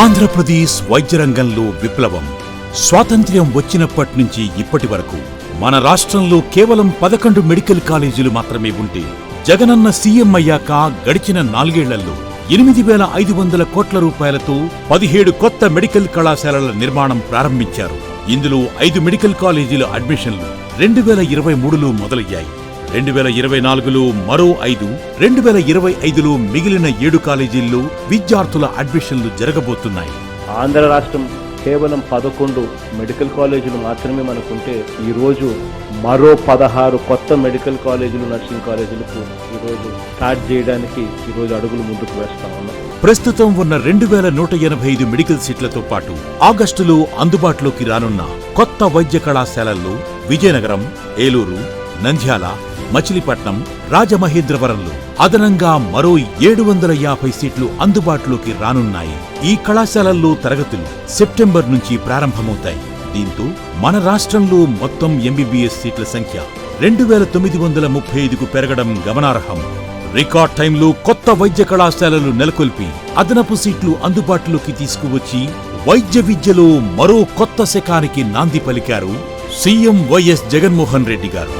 ఆంధ్రప్రదేశ్ వైద్య రంగంలో విప్లవం. స్వాతంత్ర్యం వచ్చినప్పటి నుంచి ఇప్పటి వరకు మన రాష్ట్రంలో కేవలం పదకొండు మెడికల్ కాలేజీలు మాత్రమే ఉంటే జగనన్న సీఎం అయ్యాక గడిచిన నాలుగేళ్ళలో ఎనిమిది వేల ఐదు వందల కోట్ల రూపాయలతో పదిహేడు కొత్త మెడికల్ కళాశాలల నిర్మాణం ప్రారంభించారు. ఇందులో ఐదు మెడికల్ కాలేజీల అడ్మిషన్లు రెండు వేల ఇరవై మూడులో మొదలయ్యాయి. రెండు వేల ఇరవై నాలుగులో మరో ఐదు రెండు వేల ఇరవై ఐదులో మిగిలిన ఏడు కాలేజీల్లో విద్యార్థుల అడ్మిషన్లు జరగబోతున్నాయి. ఆంధ్ర రాష్ట్రం కేవలం పదకొండు మెడికల్ కాలేజీలు మాత్రమే మనకుంటే ఈరోజు మరో పదహారు కొత్త మెడికల్ కాలేజీలు నర్సింగ్ కాలేజీలకు ఈరోజు స్టార్ట్ చేయడానికి ఈరోజు అడుగులు ముందుకు వేస్తా ఉన్నాం. ప్రస్తుతం ఉన్న రెండు వేల నూట ఎనభై ఐదు మెడికల్ సీట్లతో పాటు ఆగస్టులో అందుబాటులోకి రానున్న కొత్త వైద్య కళాశాలల్లో విజయనగరం ఏలూరు నంద్యాల మచిలీపట్నం రాజమహేంద్రవరంలు అదనంగా మరో ఏడు వందల యాభై సీట్లు అందుబాటులోకి రానున్నాయి. ఈ కళాశాలల్లో తరగతులు సెప్టెంబర్ నుంచి ప్రారంభమవుతాయి. దీంతో మన రాష్ట్రంలో మొత్తం ఎంబీబీఎస్ సీట్ల సంఖ్య రెండు వేల తొమ్మిది వందల ముప్పై ఐదుకు పెరగడం గమనార్హం. రికార్డ్ టైంలో కొత్త వైద్య కళాశాలలు నెలకొల్పి అదనపు సీట్లు అందుబాటులోకి తీసుకువచ్చి వైద్య విద్యలో మరో కొత్త శకానికి నాంది పలికారు సీఎం వైఎస్ జగన్మోహన్ రెడ్డి గారు.